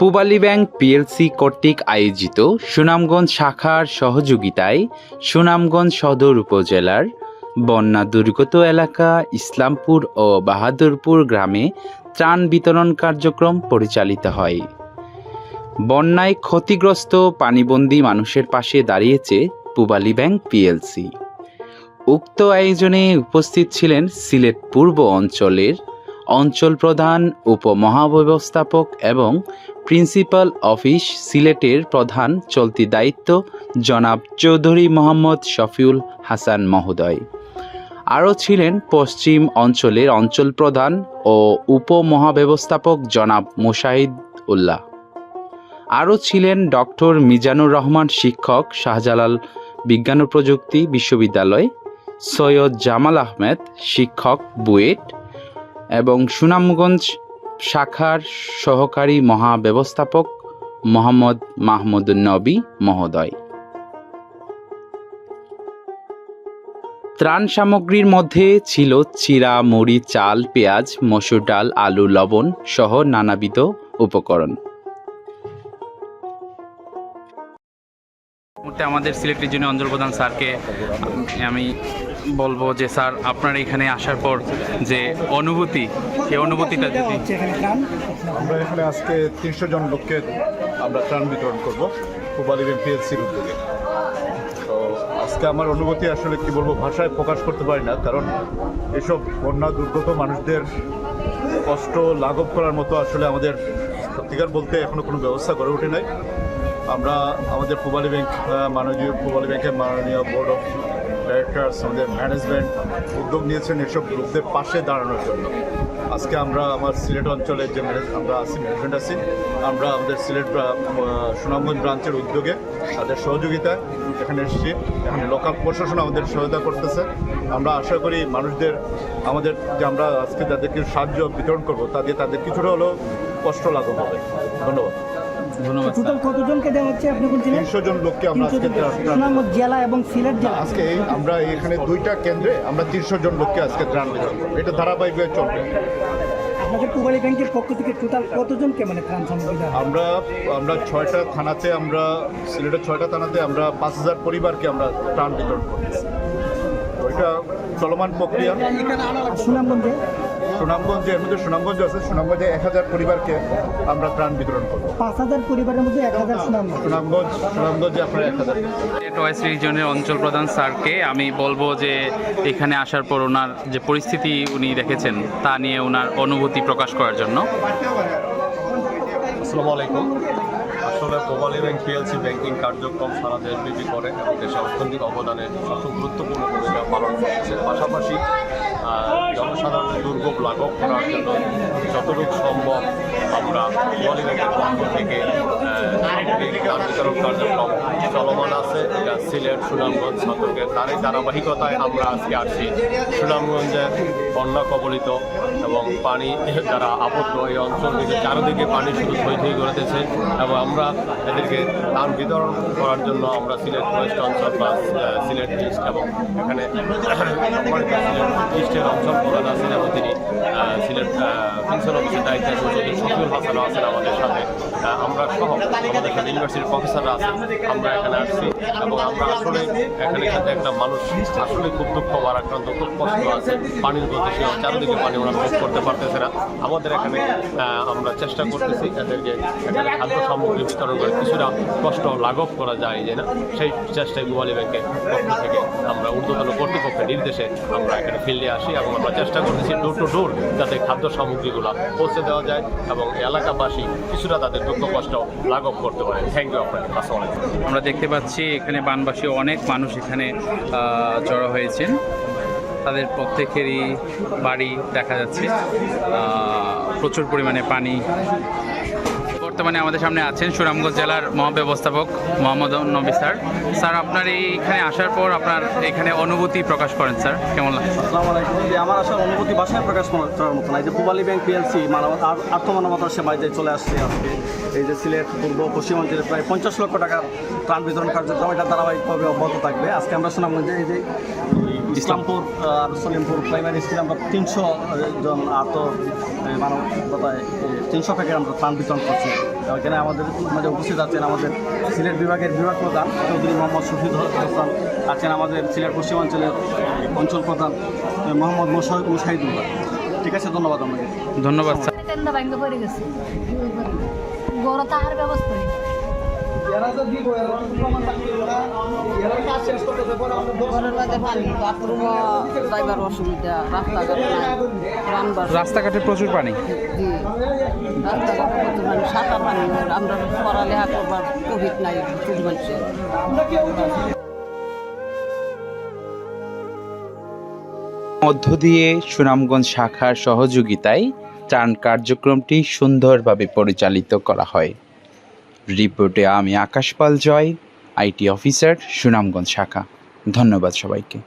Pubali Bank PLC কর্তৃক আয়োজিত সুনামগঞ্জ শাখার সহযোগিতায় সুনামগঞ্জ সদর উপজেলার বন্যা দুর্গত এলাকা ইসলামপুর ও বাহাদুরপুর গ্রামে ত্রাণ বিতরণ কার্যক্রম পরিচালিত হয়। বন্যায় ক্ষতিগ্রস্ত পানিবন্দী মানুষের পাশে দাঁড়িয়েছে পূবালী ব্যাংক পিএলসি। উক্ত আয়োজনে উপস্থিত ছিলেন সিলেট পূর্ব অঞ্চলের অঞ্চল প্রধান, উপমহাব্যবস্থাপক এবং প্রিন্সিপাল অফিস সিলেটের প্রধান চলতি দায়িত্ব জনাব চৌধুরী মোহাম্মদ শফিউল হাসান মহোদয়। আরও ছিলেন পশ্চিম অঞ্চলের অঞ্চল প্রধান ও উপমহাব্যবস্থাপক জনাব মুশাহিদ উল্লাহ। আরও ছিলেন ডক্টর মিজানুর রহমান শিক্ষক শাহজালাল বিজ্ঞান ও প্রযুক্তি বিশ্ববিদ্যালয়, সৈয়দ জামাল আহমেদ শিক্ষক বুয়েট এবং সুনামগঞ্জ শাখার সহকারী মহাব্যবস্থাপক মোহাম্মদ মাহমুদ নবী মহোদয়। ত্রাণ সামগ্রীর মধ্যে ছিল চিরা, মুড়ি, চাল, পেঁয়াজ, মসুর ডাল, আলু, লবণ সহ নানাবিধ উপকরণ। মুহূর্তে আমাদের সিলেক্টের জন্য অঞ্চল প্রধান স্যারকে আমি বলব যে স্যার আপনার এখানে আসার পর যে অনুভূতি সেই অনুভূতিটা যদি আমরা এখানে আজকে তিনশো জন লোককে আমরা ত্রাণ বিতরণ করব কুবালি পিএলসির উদ্যোগে। তো আজকে আমার অনুভূতি আসলে কি বলব ভাষায় প্রকাশ করতে পারি না কারণ এসব বন্যা দুর্গত মানুষদের কষ্ট লাঘব করার মতো আসলে আমাদের সত্যিকার বলতে এখনও কোনো ব্যবস্থা করে ওঠে নাই। আমরা আমাদের পূবালী ব্যাংক মাননীয় পূবালী ব্যাংকের মাননীয় বোর্ড অফ ডাইরেক্টার্স আমাদের ম্যানেজমেন্ট উদ্যোগ নিয়েছেন এসব গ্রুপদের পাশে দাঁড়ানোর জন্য। আজকে আমরা আমার সিলেট অঞ্চলের যে আমরা আছি ম্যানেজমেন্ট আছি, আমরা আমাদের সিলেট সুনামগঞ্জ ব্রাঞ্চের উদ্যোগে তাদের সহযোগিতায় এখানে এসেছি। এখানে লোকাল প্রশাসন আমাদের সহায়তা করতেছে। আমরা আশা করি মানুষদের, আমাদের যে আমরা আজকে যাদেরকে সাহায্য বিতরণ করব তাদের তাদের কিছুটা হলেও কষ্ট লাঘব হবে। ধন্যবাদ। ধন্যবাদ টোটাল কতজনকে দেওয়া হচ্ছে আপনি বলছিলেন? তিনশো জন লোককে আমরা তিনশো আজকে ত্রাণ- ত্রাণ- সুনামগঞ্জ জেলা এবং সিলেট জেলা। আজকে এই আমরা এখানে দুইটা কেন্দ্রে আমরা তিনশো জন লোককে আজকে ত্রাণ বিতরণ এটা ধারাবাহিকভাবে চলবে। আপনাদের পুবালী ব্যাংকের পক্ষ থেকে টোটাল কতজনকে মানে ত্রাণ সামগ্রী আমরা আমরা ছয়টা থানাতে আমরা সিলেটের ছয়টা থানাতে আমরা পাঁচ হাজার পরিবারকে আমরা ত্রাণ বিতরণ করতেছি ওইটা চলমান প্রক্রিয়া। সুনামগঞ্জে? সুনামগঞ্জে এর মধ্যে সুনামগঞ্জ আছে সুনামগঞ্জে এক হাজার পরিবারকে আমরা ত্রাণ বিতরণ করব। পাঁচ হাজার পরিবারের মধ্যে এক হাজার সুনামগঞ্জ। সুনামগঞ্জ সুনামগঞ্জে আপনার এক হাজার। ওয়েস্ট রিজনের অঞ্চল প্রধান স্যারকে আমি বলব যে এখানে আসার পর ওনার যে পরিস্থিতি উনি দেখেছেন তা নিয়ে ওনার অনুভূতি প্রকাশ করার জন্য। আসসালামু আলাইকুম। আসলে মোবাইল ব্যাংক পিএলসি ব্যাংকিং কার্যক্রম সারা দেশব্যাপী করে এবং দেশে অর্থনৈতিক অবদানে সবচেয়ে গুরুত্বপূর্ণ ভূমিকা পালন করছে। পাশাপাশি জনসাধারণের দুর্ভোগ লাঘব করার জন্য যতটুকু সম্ভব আমরা বলিউডের পক্ষ থেকে এই কার্যক্রম সিলেট সুনামগঞ্জ ছাত্রকে তার এই ধারাবাহিকতায় আমরা আজকে আসছি। সুনামগঞ্জে বন্যা কবলিত এবং পানি যারা আবদ্ধ এই অঞ্চলটিতে চারিদিকে পানি শুধু থই করেতেছে এবং আমরা এদেরকে ত্রাণ বিতরণ করার জন্য আমরা সিলেট ওয়েস্ট অঞ্চল বা সিলেট ইস্ট এবং এখানে সিলেট ইস্টের অঞ্চল প্রধান আছেন এবং প্রিন্সিপাল অফিসের দায়িত্বে আছেন চৌধুরী শফিউল হাসানও আছেন আমাদের সাথে আমরা সহ আমাদের সাথে ইউনিভার্সিটির প্রফেসররা আছেন, আমরা এখানে আসছি এবং আমরা আসলে এখানে কিন্তু একটা মানুষ আসলে খুব দুঃখ ভারাক্রান্ত, খুব কষ্ট আছে, পানির গতিশীল চারিদিকে পানি ওরা ভোগ করতে পারতেছে না। আমাদের এখানে আমরা চেষ্টা করতেছি এদেরকে এখানে খাদ্য সামগ্রী বিতরণ করে, কিছুটা কষ্ট লাঘব করা যায় যে না, সেই চেষ্টায় গোয়ালি ব্যাংকের পক্ষ থেকে আমরা ঊর্ধ্বতন কর্তৃপক্ষের নির্দেশে আমরা এখানে ফিল্ডে আসি এবং আমরা চেষ্টা করতেছি ডোর টু ডোর যাতে খাদ্য সামগ্রীগুলো পৌঁছে দেওয়া যায় এবং এলাকাবাসী কিছুটা তাদের দুঃখ, কষ্ট লাঘব করতে পারে। থ্যাংক ইউ আপনাকে। আসসালাম আমরা দেখতে পাচ্ছি এখানে বানবাসী অনেক মানুষ এখানে জড়ো হয়েছেন। তাদের প্রত্যেকেরই বাড়ি দেখা যাচ্ছে। প্রচুর পরিমাণে পানি বর্তমানে আমাদের সামনে আছেন সুনামগঞ্জ জেলার মহাব্যবস্থাপক মোহাম্মদ নবী স্যার। স্যার আপনার এইখানে আসার পর আপনার এখানে অনুভূতি প্রকাশ করেন স্যার কেমন লাগে আসসালামু আলাইকুম। যে আমার আসার অনুভূতি বাসায় প্রকাশ করা- করার মতো না। এই যে পূবালী ব্যাংক পিএলসি মানব আর- আত্মমানবতার সেবায় যে চলে আসছে আজকে এই যে সিলেট পূর্ব পশ্চিমাঞ্চলে প্রায় পঞ্চাশ লক্ষ টাকার ত্রাণ বিতরণ কার্যক্রম এটা ধারাবাহিকভাবে অব্যাহত থাকবে। আজকে আমরা সুনামগঞ্জে এই যে ইসলামপুর আর সলিমপুর প্রাইমারি স্কুলে আমরা তিনশো জন আহত মানবতায় তিনশো প্যাকেট আমরা ত্রাণ বিতরণ করছি। এখানে আমাদের মাঝে উপস্থিত আছেন আমাদের সিলেট বিভাগের বিভাগ প্রধান চৌধুরী মোহাম্মদ শফিদ হাসান আছেন আমাদের সিলেট পশ্চিমাঞ্চলের অঞ্চল প্রধান মোহাম্মদ মুশাহিদুল্লাহ ঠিক আছে ধন্যবাদ আপনাকে। ধন্যবাদ ব্যবস্থা। রাস্তাঘাট প্রচুর পানি? আমরা পড়ালেখা করবার কোভিড নাই মানুষের। মধ্য দিয়ে সুনামগঞ্জ শাখার সহযোগিতায় ত্রাণ কার্যক্রমটি সুন্দরভাবে পরিচালিত করা হয়। রিপোর্টে আমি আকাশ পাল জয় আইটি অফিসার সুনামগঞ্জ শাখা। ধন্যবাদ সবাইকে।